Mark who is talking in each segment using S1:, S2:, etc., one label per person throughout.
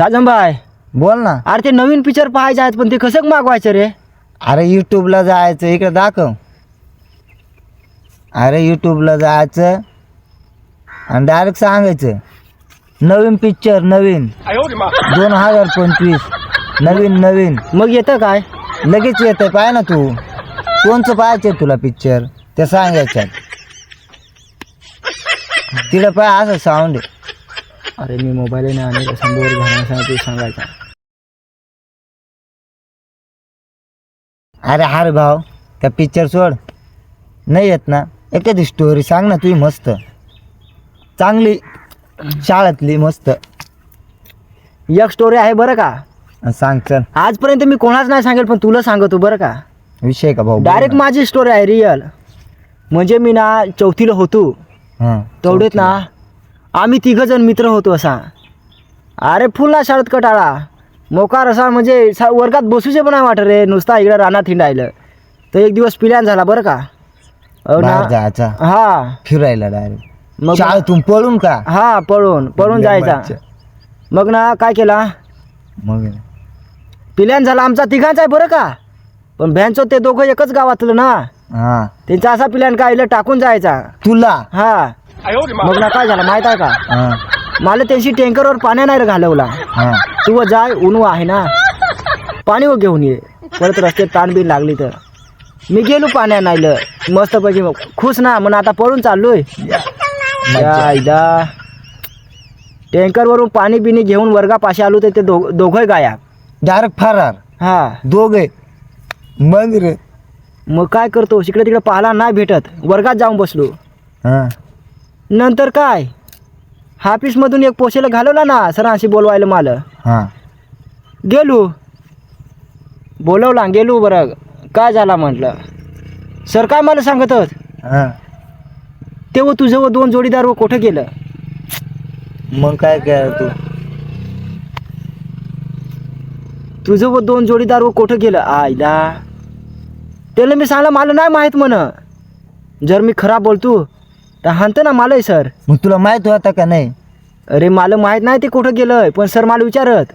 S1: साजनबाई
S2: बोल ना.
S1: अरे ते नवीन पिक्चर पाहायचे आहेत पण ते कसं मागवायचं रे?
S2: अरे यूट्यूबला जायचं इकडे दाखव. अरे यूट्यूबला जायचं आणि डायरेक्ट सांगायचं. नवीन पिक्चर नवीन. दोन हजार पंचवीस नवीन नवीन.
S1: मग येतं काय?
S2: लगेच येतं पाय ना तू. कोणचं पाहायचं तुला पिक्चर ते सांगायच्यात तिकडे पाय असं साऊंड
S1: अरे मी मोबाईल नाही आणि समोर घालण्यासाठी सांगायचा.
S2: अरे हार भाव त्या पिक्चर सोड. नाही येत ना. एखादी स्टोरी सांग ना तुझी मस्त. चांगली शाळेतली मस्त.
S1: एक स्टोरी आहे बरं का?
S2: सांग चल.
S1: आजपर्यंत मी कोणाच नाही सांगेल पण तुला सांगतो बरं का?
S2: विषय का भाऊ?
S1: डायरेक्ट
S2: ना.
S1: माझी स्टोरी आहे रिअल म्हणजे मी ना चौथीला होतो.
S2: हं.
S1: तेवढेच ना आम्ही तिघं जण मित्र होतो असा. अरे फुल शाळेत कटाळा. मोकार असा म्हणजे सा- वर्गात बसूचे पण नाही वाटत रे नुसता इकडं रानात हिंडायलं. तर एक दिवस पिल्यान झाला बरं का? अहो
S2: बाहेर
S1: ना
S2: जायचा.
S1: हा.
S2: फिरायला डायरेक्ट
S1: मग
S2: शाळेतून पळून का?
S1: हा पळून पळून जायचा. मग ना काय केला?
S2: मग?
S1: पिल्यान झाला आमचा तिघांचा आहे बरं का? पण भ्यांचो ते दोघं एकच गावातलं ना.
S2: हा.
S1: त्यांचा असा पिल्यान काय इलं टाकून जायचा.
S2: तुला?
S1: हा. मग. ना काय झालं माहीत आहे का?
S2: हा.
S1: मला त्यांची टँकरवर पाण्या नाही रे घालवला.
S2: हा.
S1: तू व जाय उनू आहे ना. पाणी व घेऊन ये. परत रस्त्यात ताण बिन लागली तर. मी गेलो पाण्या नाहीलं. मस्तपैकी मग खुश ना म्हणून आता पळून चाललोय.
S2: मज्जा.
S1: टँकरवरून पाणी बिणी घेऊन वर्गापाशी आलो तर ते दो दोघंही गाया
S2: डायरेक्ट फरार.
S1: हा.
S2: दोघे मग रे
S1: मग काय करतो? इकडे तिकडे पाहायला नाही भेटत. वर्गात जाऊन बसलो.
S2: हा.
S1: नंतर काय? हाफिसमधून एक पोशेला घालवला ना सरांशी बोलवायला मला.
S2: हा.
S1: गेलो. बोलवला गेलो बरं. काय झाला म्हटलं? सर काय मला सांगतच?
S2: हा.
S1: तेव्हा तुझं व दोन जोडीदार व कुठं गेलं?
S2: मग काय केलं तू?
S1: तुझं व दोन जोडीदार व कुठं गेलं? आईला. त्याला मी सांगलं मला नाही माहीत म्हण. जर मी खराब बोलतो तर हाणतं ना मलाही सर.
S2: मग तुला माहीत होता का नाही?
S1: अरे मला माहीत नाही ते कुठं गेलंय पण सर मला विचारत.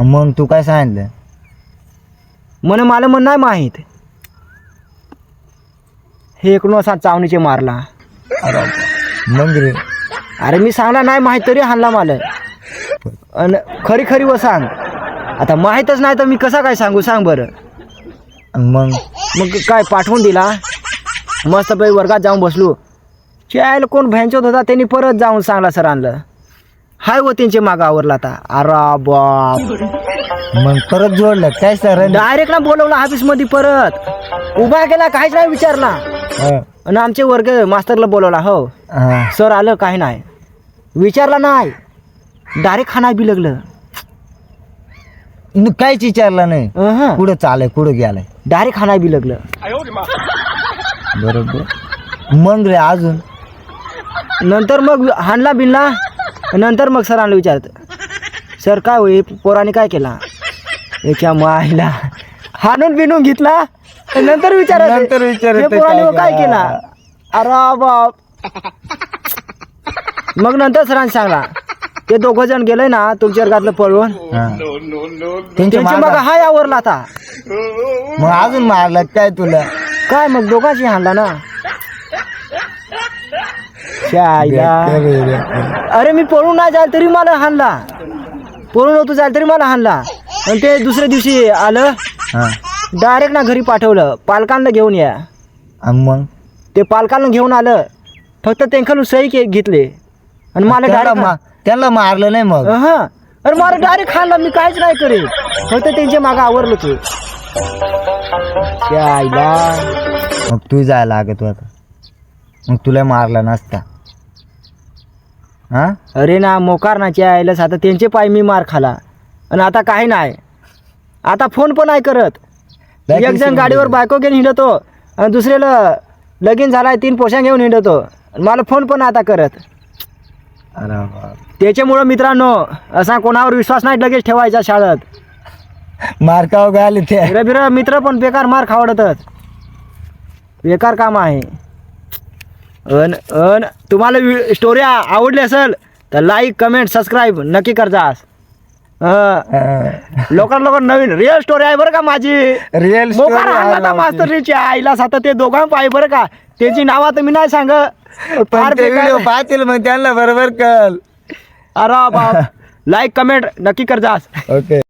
S2: मग तू काय सांगितलं?
S1: म्हण मला म्हण नाही माहीत. हे इकडून असा चावणीचे मारला.
S2: मग रे.
S1: अरे मी सांगला नाही माहीत तरी हाणला मला अन खरी खरी व सांग. आता माहीतच नाही तर मी कसा काय सांगू सांग बरं.
S2: मग?
S1: मग काय पाठवून दिला? मस्त पैकी वर्गात जाऊन बसलो. चायला कोण भ्यांचोत होता त्यांनी परत जाऊन सांगला सर आणलं. हाय व त्यांचे मागं आवरला आता. अरा बाप.
S2: मग परत जोडलं. काय सर?
S1: डायरेक्ट ना बोलवला ऑफिसमध्ये परत. उभा केला काहीच नाही विचारला. आणि आमचे वर्ग मास्तरला बोलवला हो. सर आलं काही नाही. विचारला नाही. डायरेक्ट खाना बी लागलं.
S2: काहीच विचारलं नाही.
S1: अहं.
S2: कुठं चालय कुठं गेलाय?
S1: डायरेक्ट खाना बी लागलं.
S2: बरोबर. मग रे अजून?
S1: नंतर मग हाणला बिनला नंतर मग सरांना विचारत सर काय होई पोराने काय केला? एका मायला हाणून बिनून घेतला. नंतर विचारत
S2: नंतर विचारत
S1: "हे पोराने हो काय केला? अरे बाप. मग नंतर सरांनी सांगला ते दोघं जण गेले ना तुमच्या वर्गातलं पळून
S2: हा. त्यांच्या
S1: त्यांचे मग. हाय आवरला आता.
S2: मग अजून मारलं काय तुला?
S1: काय मग दोघांशी हाणला ना. अरे मी पळून नाही जाईल तरी मला हाणला. पळून होतो जाईल तरी मला हाणला. आणि ते दुसऱ्या दिवशी आलं
S2: हा.
S1: डायरेक्ट ना घरी पाठवलं. पालकांना घेऊन या.
S2: मग?
S1: ते पालकांना घेऊन आलं. फक्त त्यांकडून सही के घेतले. आणि मला डायरेक्ट
S2: त्यांना मारलं नाही मग?
S1: हा अरे मला डायरेक्ट खाल्ला मी काहीच नाही करेल फक्त त्यांच्या मागं आवरलो तू. आईला
S2: मग तू जायला लागत होता. मग तुला मारला नसता. हा?
S1: अरे ना मोकार नाचे आयलाच आता त्यांचे पाय मी मार खाला. आणि आता काही नाही. आता फोन पण नाही करत.
S2: काय
S1: एक जण गाडीवर? बायको घेऊन हिंडतो आणि दुसऱ्याला लगीन झालाय तीन पोशाख घेऊन हिंडतो. आणि मला फोन पण आता करत.
S2: अरे बाप.
S1: त्याच्यामुळं मित्रांनो असा कोणावर विश्वास नाही लगेच ठेवायचा शाळेत.
S2: मार्काव गाले ते
S1: फिरा फिरा मित्र पण बेकार मार खावडतच बेकार काम आहे. अन अन तुम्हाला स्टोरी आवडली असेल तर लाईक कमेंट सबस्क्राईब नक्की करजा. हं. लोकांना लोक नवीन रिअल स्टोरी आहे बरं का माझी.
S2: रिअल
S1: मास्तरीची आईला सात ते दोघां पाय बरं का. त्याची नाव आता मी नाही सांग.
S2: पाहतील मग त्यांना बरोबर कळ
S1: अरे बाप. लाईक कमेंट नक्की कर जास
S2: ओके